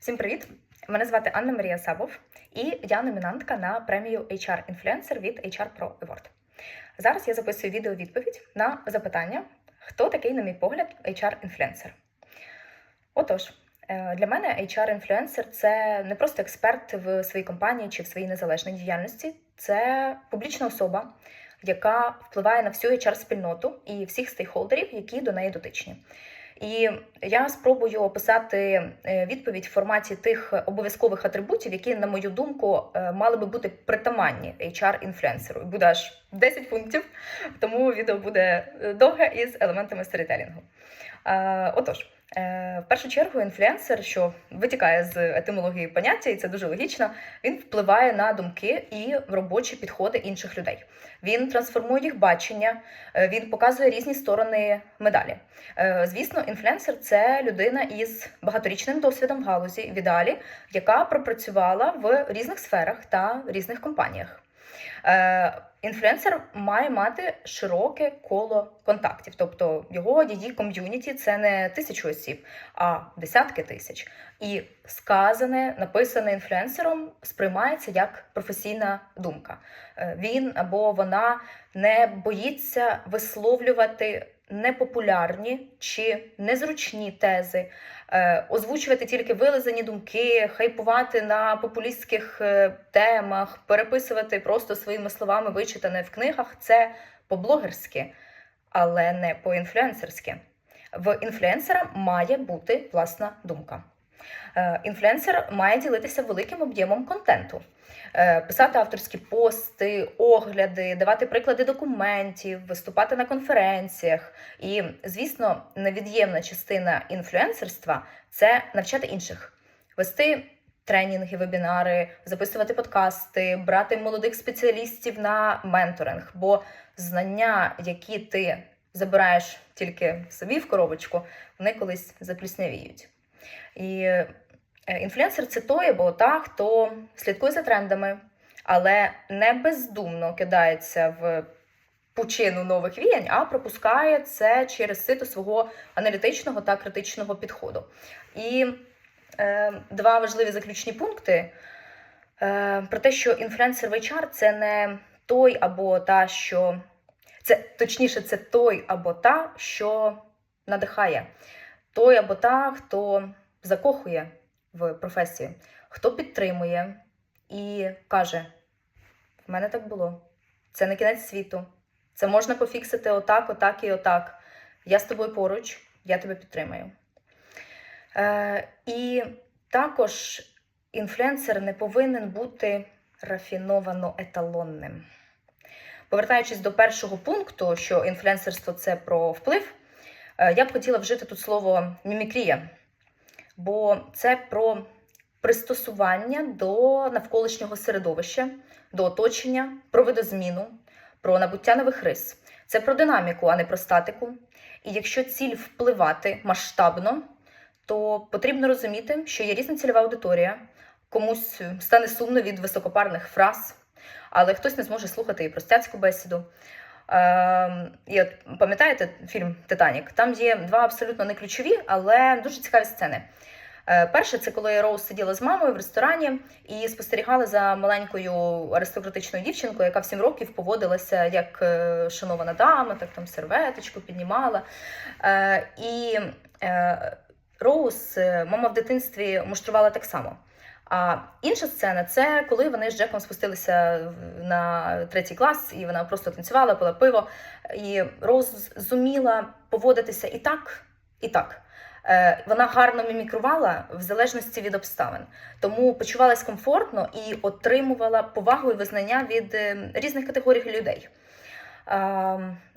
Всім привіт! Мене звати Анна Марія Сабов, і я номінантка на премію HR Influencer від HR Pro Award. Зараз я записую відео-відповідь на запитання, хто такий, на мій погляд, HR-інфлюенсер. Отож, е, для мене HR-інфлюенсер це не просто експерт в своїй компанії чи в своїй незалежній діяльності, це публічна особа, яка впливає на всю HR-спільноту і всіх стейкхолдерів, які до неї дотичні. І я спробую описати е, відповідь в форматі тих обов'язкових атрибутів, які, на мою думку, е, мали би бути притаманні HR-інфлюенсеру. Буде аж 10 пунктів, тому відео буде е, довге із елементами сторітелінгу. Отож. Е, В першу чергу, інфлюенсер, що витікає з етимології поняття, і це дуже логічно, він впливає на думки і робочі підходи інших людей. Він трансформує їх бачення, е, він показує різні сторони медалі. Е, Звісно, інфлюенсер це людина із багаторічним досвідом в галузі в ідеалі, яка пропрацювала в різних сферах та різних компаніях. Е, Інфлюенсер має мати широке коло контактів, тобто його її ком'юніті це не тисячу осіб, а десятки тисяч. І сказане, написане інфлюенсером сприймається як професійна думка. Е, Він або вона не боїться висловлювати непопулярні чи незручні тези, е, озвучувати тільки вилизані думки, хайпувати на популістських е, темах, переписувати просто своїми словами вичитане в книгах. Це по-блогерськи, але не по-інфлюенсерськи. В інфлюенсера має бути власна думка. Е, Інфлюенсер має ділитися великим об'ємом контенту, писати авторські пости, огляди, давати приклади документів, виступати на конференціях. І, звісно, невід'ємна частина інфлюенсерства це навчати інших, вести тренінги, вебінари, записувати подкасти, брати молодих спеціалістів на менторинг. Бо знання, які ти забираєш тільки собі в коробочку, вони колись запліснявіють. І е, інфлюенсер це той або та, хто слідкує за трендами, але не бездумно кидається в пучину нових віянь, а пропускає це через сито свого аналітичного та критичного підходу. І е, два важливі заключні пункти е, про те, що інфлюенсер в HR – це не той або та, що це точніше, це той або та, що надихає, той або та, хто закохує в професії, хто підтримує і каже: в мене так було. Це не кінець світу. Це можна пофіксити отак, отак і отак. Я з тобою поруч, я тебе підтримую. Е, і також інфлюенсер не повинен бути рафіновано еталонним. Повертаючись до першого пункту, що інфлюенсерство це про вплив, е, я б хотіла вжити тут слово мімікрія, бо це про пристосування до навколишнього середовища, до оточення, про видозміну, про набуття нових рис. Це про динаміку, а не про статику. І якщо ціль впливати масштабно, то потрібно розуміти, що є різна цільова аудиторія, комусь стане сумно від високопарних фраз, але хтось не зможе слухати і простяцьку бесіду. Е, і от пам'ятаєте фільм Титанік? Там є два абсолютно не ключові, але дуже цікаві сцени. Е, Перше, це коли Роуз сиділа з мамою в ресторані і спостерігала за маленькою аристократичною дівчинкою, яка в 7 років поводилася як е, шанована дама, так там серветочку піднімала. Е, І Роуз, мама в дитинстві муштрувала так само. А інша сцена це коли вони з Джеком спустилися на третій клас, і вона просто танцювала, пила пиво. І Роуз зуміла поводитися і так, і так. Е, Вона гарно мімікрувала в залежності від обставин, тому почувалась комфортно і отримувала повагу і визнання від е, різних категорій людей.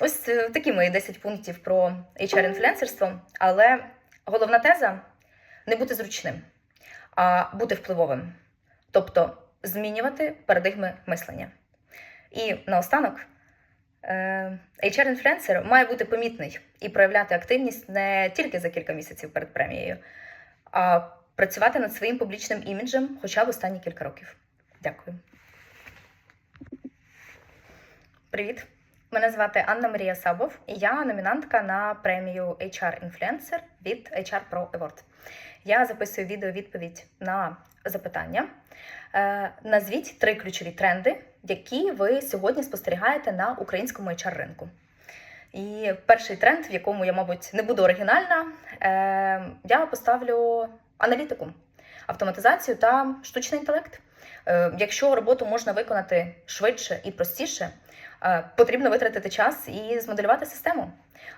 Ось е, такі мої 10 пунктів про HR-інфлюенсерство. Але головна теза не бути зручним, бути впливовим, тобто змінювати парадигми мислення. І наостанок. Е, HR-інфлюенсер має бути помітний і проявляти активність не тільки за кілька місяців перед премією, а працювати над своїм публічним іміджем хоча б останні кілька років. Дякую. Привіт! Мене звати Анна Марія Сабов, і я номінантка на премію HR Influencer від HR Pro Award. Я записую відео відповідь на запитання. Е, Назвіть три ключові тренди, які ви сьогодні спостерігаєте на українському HR ринку. І перший тренд, в якому я, мабуть, не буду оригінальна, е, я поставлю аналітику, автоматизацію та штучний інтелект. Е, Якщо роботу можна виконати швидше і простіше, е, потрібно витратити час і змоделювати систему.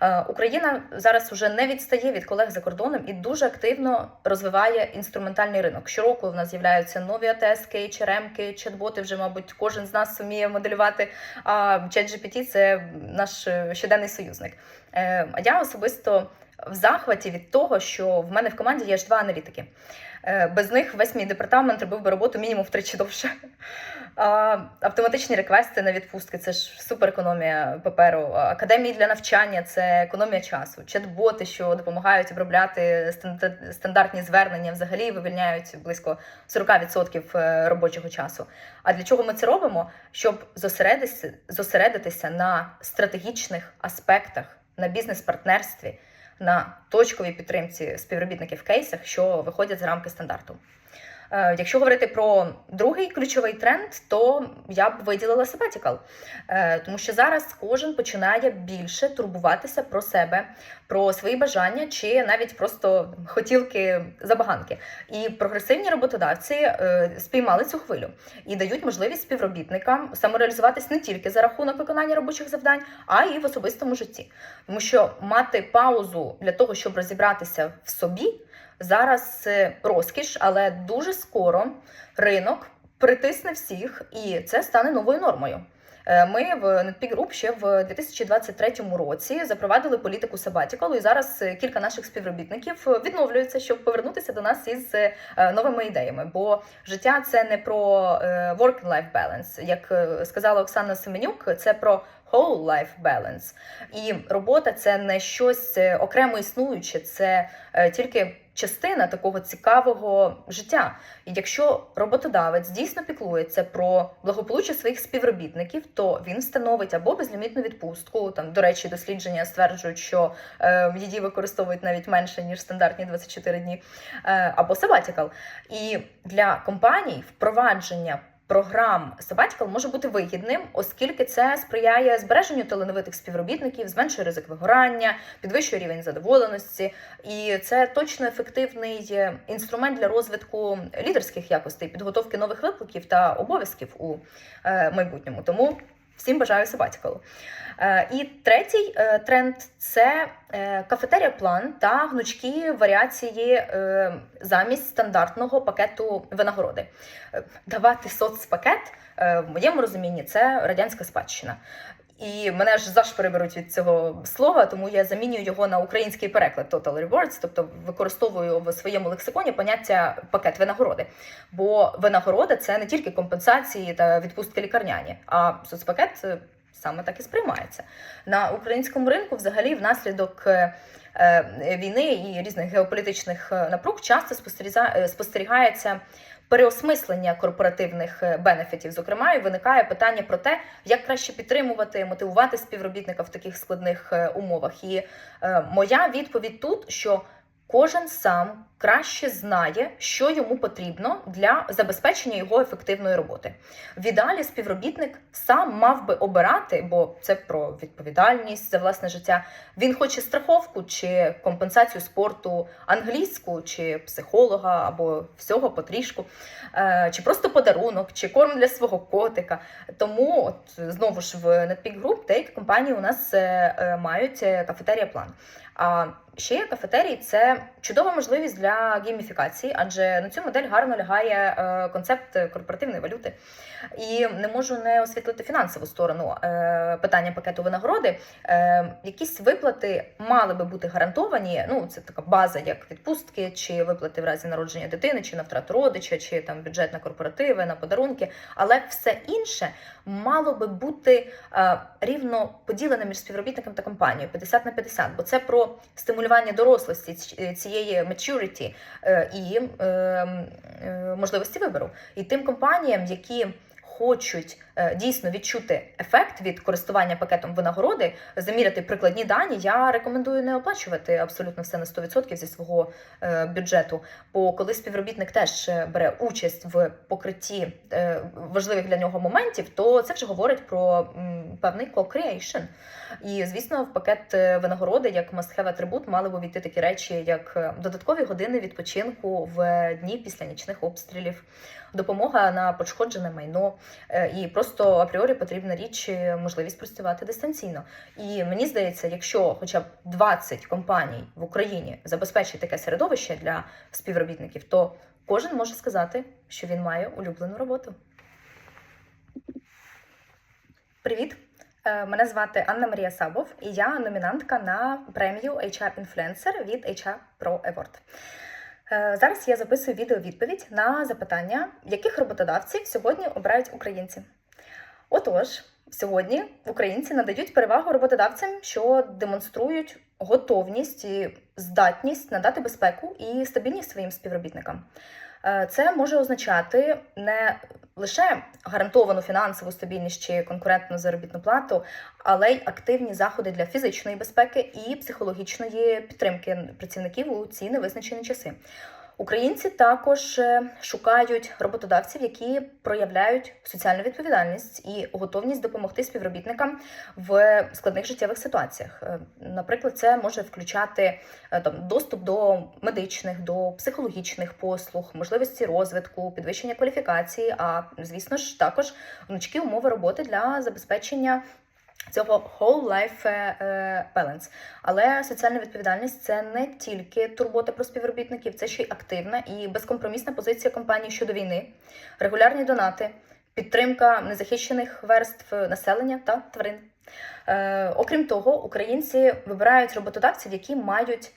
Е, Україна зараз вже не відстає від колег за кордоном і дуже активно розвиває інструментальний ринок. Щороку в нас з'являються нові АТСки, HRM-ки, чат-боти. Вже, мабуть, кожен з нас вміє моделювати. А ChatGPT – це наш щоденний союзник. А я особисто в захваті від того, що в мене в команді є ж два аналітики. Е, Без них весь мій департамент робив би роботу мінімум втричі довше. А, Автоматичні реквести на відпустки це ж супер економія паперу. Академії для навчання це економія часу. Чат-боти, що допомагають обробляти стандартні звернення, взагалі вивільняють близько 40% е, робочого часу. А для чого ми це робимо? Щоб зосередитися, зосередитися на стратегічних аспектах, на бізнес-партнерстві, на точковій підтримці співробітників в кейсах, що виходять за рамки стандарту. Е, Якщо говорити про другий ключовий тренд, то я б виділила sabbatical. Е, тому що зараз кожен починає більше турбуватися про себе, про свої бажання чи навіть просто хотілки забаганки. І прогресивні роботодавці е, спіймали цю хвилю і дають можливість співробітникам самореалізуватись не тільки за рахунок виконання робочих завдань, а й в особистому житті. Тому що мати паузу для того, щоб розібратися в собі. Зараз е, розкіш, але дуже скоро ринок притисне всіх, і це стане новою нормою. Е, Ми в NetPeak Group ще в 2023 році запровадили політику Sabbatical, і зараз е, кілька наших співробітників відновлюються, щоб повернутися до нас із е, новими ідеями. Бо життя це не про е, work-life balance, як е, сказала Оксана Семенюк, це про whole life balance. І робота це не щось е, окремо існуюче, це е, тільки частина такого цікавого життя. І якщо роботодавець дійсно піклується про благополуччя своїх співробітників, то він встановить або безлімітну відпустку. Там, до речі, дослідження стверджують, що е, її використовують навіть менше ніж стандартні 24 дні, е, або сабатікал. І для компаній впровадження програм Sabbatical може бути вигідним, оскільки це сприяє збереженню талановитих співробітників, зменшує ризик вигорання, підвищує рівень задоволеності, і це точно ефективний е, інструмент для розвитку лідерських якостей, підготовки нових викликів та обов'язків у е, майбутньому. Тому всім бажаю Sabbatical. Е, І третій е, тренд це е, кафетерія план та гнучкі варіації замість стандартного пакету винагороди. Давати соцпакет в моєму розумінні це радянська спадщина. І мене ж зашпори беруть від цього слова, тому я замінюю його на український переклад Total Rewards, тобто використовую в своєму лексиконі поняття пакет винагороди. Бо винагорода це не тільки компенсації та відпустки лікарняні, а соцпакет е, саме так і сприймається. На українському ринку, взагалі, внаслідок е, е, війни і різних геополітичних напруг часто спостерігається переосмислення корпоративних е, бенефітів. Зокрема, і виникає питання про те, як краще підтримувати, мотивувати співробітника в таких складних е, умовах. І е, моя відповідь тут, що кожен сам краще знає, що йому потрібно для забезпечення його ефективної роботи. В ідеалі співробітник сам мав би обирати, бо це про відповідальність за власне життя. Він хоче страховку чи компенсацію спорту, англійську чи психолога або всього потрішку, е, чи просто подарунок, чи корм для свого котика. Тому от знову ж в NetPeak Group деякі компанії у нас е, е, мають кафетерія план. А ще є кафетерій це чудова можливість для гейміфікації, адже на цю модель гарно лягає е, концепт корпоративної валюти. І не можу не освітлити фінансову сторону е, питання пакету винагороди. Е, якісь виплати мали би бути гарантовані. Ну, це така база, як відпустки, чи виплати в разі народження дитини, чи на втрату родича, чи там бюджет на корпоративи, на подарунки. Але все інше мало би бути рівно поділене між співробітником та компанією 50 на 50, бо це про стимулювання дорослості цієї maturity е, і е, е, можливості вибору. І тим компаніям, які хочуть е, дійсно відчути ефект від користування пакетом винагороди, заміряти прикладні дані, я рекомендую не оплачувати абсолютно все на 100% зі свого е, бюджету. Бо коли співробітник теж е, бере участь в покритті важливих для нього моментів, то це вже говорить про певний co-creation. І звісно, в пакет винагороди як must-have атрибут мали б увійти такі речі, як додаткові години відпочинку в дні після нічних обстрілів, допомога на пошкоджене майно, і просто апріорі потрібна річ е, можливість працювати дистанційно. І мені здається, якщо хоча б 20 компаній в Україні забезпечить таке середовище для співробітників, то кожен може сказати, що він має улюблену роботу. Привіт! Е, Мене звати Анна Марія Сабов, і я номінантка на премію HR Influencer від HR Pro Award. Е, Зараз я записую відео-відповідь на запитання, яких роботодавців сьогодні обирають українці. Отож, сьогодні українці надають перевагу роботодавцям, що демонструють готовність і здатність надати безпеку і стабільність своїм співробітникам. Е, Це може означати не лише гарантовану фінансову стабільність чи конкурентну заробітну плату, але й активні заходи для фізичної безпеки і психологічної підтримки працівників у ці невизначені часи. Українці також е, шукають роботодавців, які проявляють соціальну відповідальність і готовність допомогти співробітникам в складних життєвих ситуаціях. Е, Наприклад, це може включати е, там доступ до медичних, до психологічних послуг, можливості розвитку, підвищення кваліфікації, а звісно ж також гнучкі умови роботи для забезпечення. Цього whole life е, е, balance. Але соціальна відповідальність це не тільки турбота про співробітників, це ще й активна і безкомпромісна позиція компанії щодо війни, регулярні донати, підтримка незахищених верств населення та тварин. Е, окрім того, українці вибирають роботодавців, які мають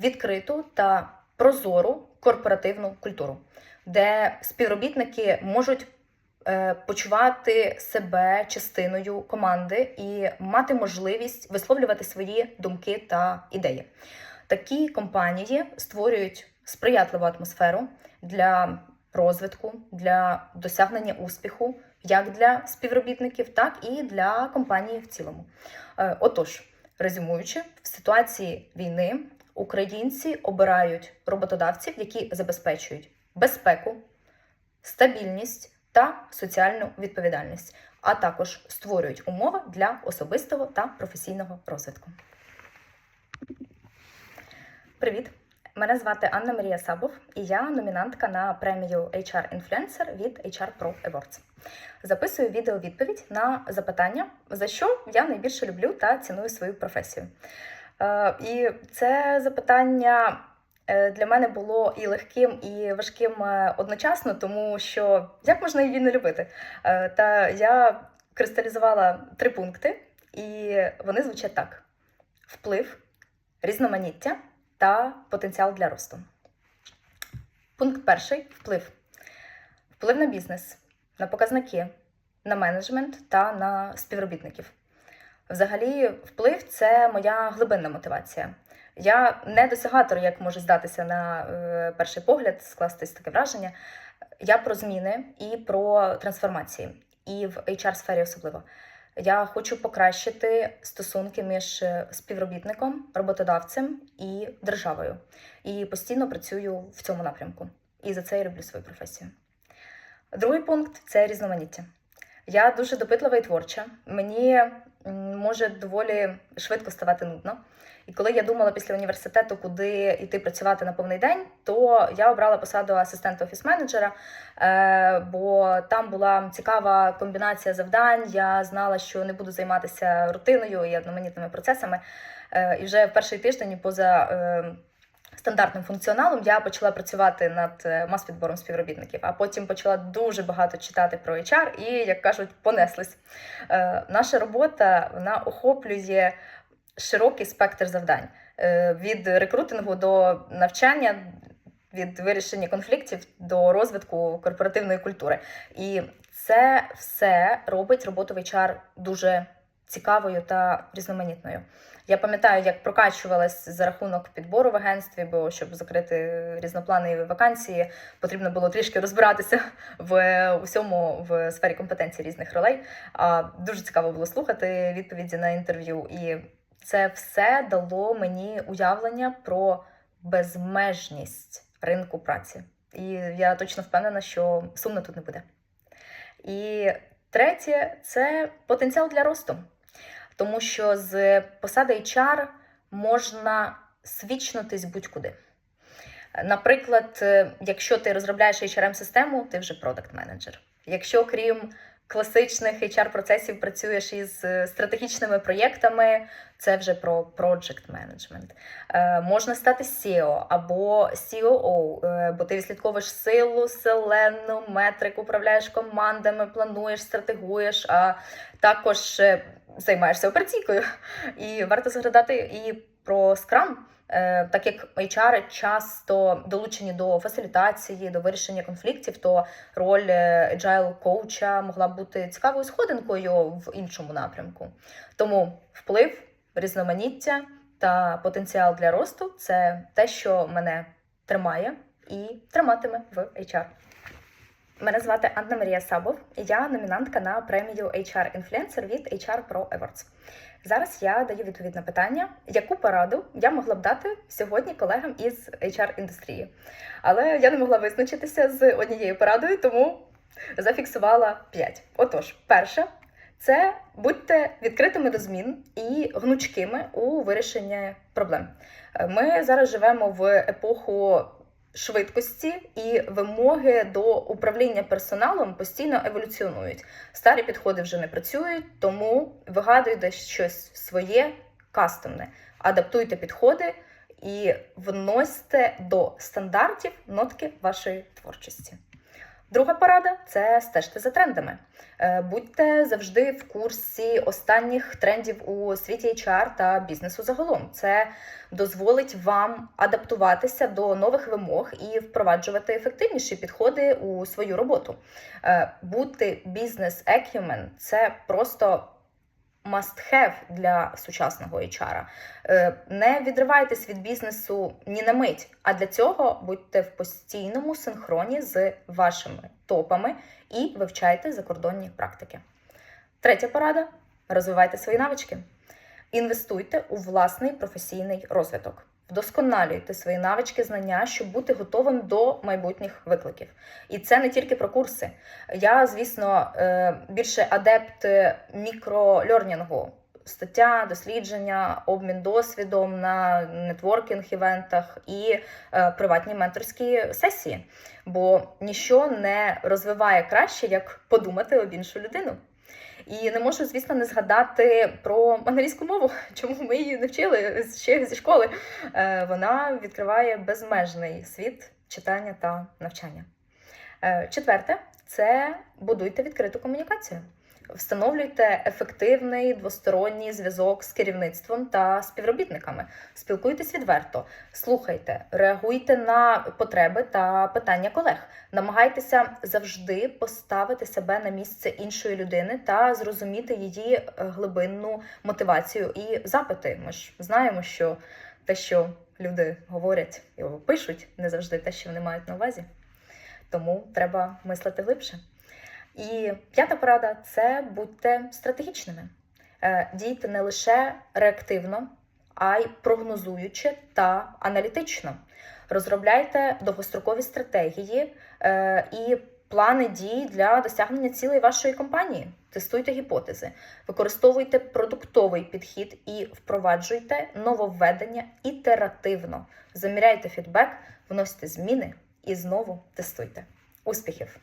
відкриту та прозору корпоративну культуру, де співробітники можуть почувати себе частиною команди і мати можливість висловлювати свої думки та ідеї. Такі компанії створюють сприятливу атмосферу для розвитку, для досягнення успіху як для співробітників, так і для компанії в цілому. Е, Отож, резюмуючи, в ситуації війни українці обирають роботодавців, які забезпечують безпеку, стабільність та соціальну відповідальність, а також створюють умови для особистого та професійного розвитку. Привіт! Мене звати Анна Марія Сабов, і я номінантка на премію HR Influencer від HR Pro Awards. Записую відео відповідь на запитання, за що я найбільше люблю та ціную свою професію. Е, І це запитання для мене було і легким, і важким е, одночасно, тому що як можна її не любити? Е, Та я кристалізувала три пункти, і вони звучать так: вплив, різноманіття та потенціал для росту. Пункт перший вплив. Вплив на бізнес, на показники, на менеджмент та на співробітників. Взагалі, вплив це моя глибинна мотивація. Я не досягатор, як може здатися на е, перший погляд, скластись таке враження. Я про зміни і про трансформації, і в HR-сфері особливо. Я хочу покращити стосунки між е, співробітником, роботодавцем і державою. І постійно працюю в цьому напрямку. І за це я люблю свою професію. Другий пункт це різноманіття. Я дуже допитлива і творча. Мені може доволі швидко ставати нудно. І коли я думала після університету, куди йти працювати на повний день, то я обрала посаду асистента офіс-менеджера, е, бо там була цікава комбінація завдань. Я знала, що не буду займатися рутиною і одноманітними процесами. Е, І вже в перший тиждень поза е, стандартним функціоналом я почала працювати над мас-підбором співробітників, а потім почала дуже багато читати про HR і, як кажуть, понеслись. Наша робота вона охоплює широкий спектр завдань Е, від рекрутингу до навчання. Від вирішення конфліктів до розвитку корпоративної культури. І це все робить роботу в HR дуже цікавою та різноманітною. Я пам'ятаю, як прокачувалась за рахунок підбору в агентстві, бо щоб закрити різнопланові вакансії, потрібно було трішки розбиратися в усьому в сфері компетенцій різних ролей. А дуже цікаво було слухати відповіді на інтерв'ю, і це все дало мені уявлення про безмежність ринку праці. І я точно впевнена, що сумно тут не буде. І третє це потенціал для росту, тому що з посади HR можна свідчнутись будь-куди. Наприклад, якщо ти розробляєш HRM-систему, ти вже продакт-менеджер. Якщо крім класичних HR-процесів працюєш із е, стратегічними проєктами, це вже про project management. Е, можна стати SEO або COO, е, бо ти відслідковуєш силу, селену, метрик, управляєш командами, плануєш, стратегуєш, а також займаєшся операційкою. І варто згадати і про Scrum. Е, Так як HR часто долучені до фасилітації, до вирішення конфліктів, то роль е, agile коуча могла б бути цікавою сходинкою в іншому напрямку. Тому вплив, різноманіття та потенціал для росту це те, що мене тримає і триматиме в HR. Мене звати Анна Марія Сабов, і я номінантка на премію HR Influencer від HR Pro Awards. Зараз я даю відповідь на питання, яку пораду я могла б дати сьогодні колегам із HR-індустрії. Але я не могла визначитися з однією порадою, тому зафіксувала 5. Отож, перше, це будьте відкритими до змін і гнучкими у вирішенні проблем. Ми зараз живемо в епоху швидкості і вимоги до управління персоналом постійно еволюціонують. Старі підходи вже не працюють, тому вигадуйте щось своє, кастомне, адаптуйте підходи і вносьте до стандартів нотки вашої творчості. Друга порада це стежте за трендами. Е, Будьте завжди в курсі останніх трендів у світі HR та бізнесу загалом. Це дозволить вам адаптуватися до нових вимог і впроваджувати ефективніші підходи у свою роботу. Е, Бути бізнес-екюмен – це просто must have для сучасного HR. Е, Не відривайтесь від бізнесу ні на мить, а для цього будьте в постійному синхроні з вашими топами і вивчайте закордонні практики. Третя порада: розвивайте свої навички. Інвестуйте у власний професійний розвиток. Вдосконалюйте свої навички, знання, щоб бути готовим до майбутніх викликів. І це не тільки про курси. Я, звісно, е, більше адепт мікролернінгу. Стаття, дослідження, обмін досвідом на нетворкінг-івентах і е, приватні менторські сесії. Бо ніщо не розвиває краще, як подумати об іншу людину. І не можу, звісно, не згадати про англійську мову, чому ми її не вчили ще зі школи. Е, Вона відкриває безмежний світ читання та навчання. Е, Четверте це будуйте відкриту комунікацію. Встановлюйте ефективний двосторонній зв'язок з керівництвом та співробітниками. Спілкуйтесь відверто, слухайте, реагуйте на потреби та питання колег. Намагайтеся завжди поставити себе на місце іншої людини та зрозуміти її е, глибинну мотивацію і запити. Ми ж знаємо, що те, що люди говорять і пишуть, не завжди те, що вони мають на увазі. Тому треба мислити глибше. І п'ята порада це будьте стратегічними. Е, Дійте не лише реактивно, а й прогнозуючи та аналітично. Розробляйте довгострокові стратегії е, і плани дій для досягнення цілей вашої компанії. Тестуйте гіпотези, використовуйте продуктовий підхід і впроваджуйте нововведення ітеративно. Заміряйте фідбек, вносьте зміни і знову тестуйте. Успіхів!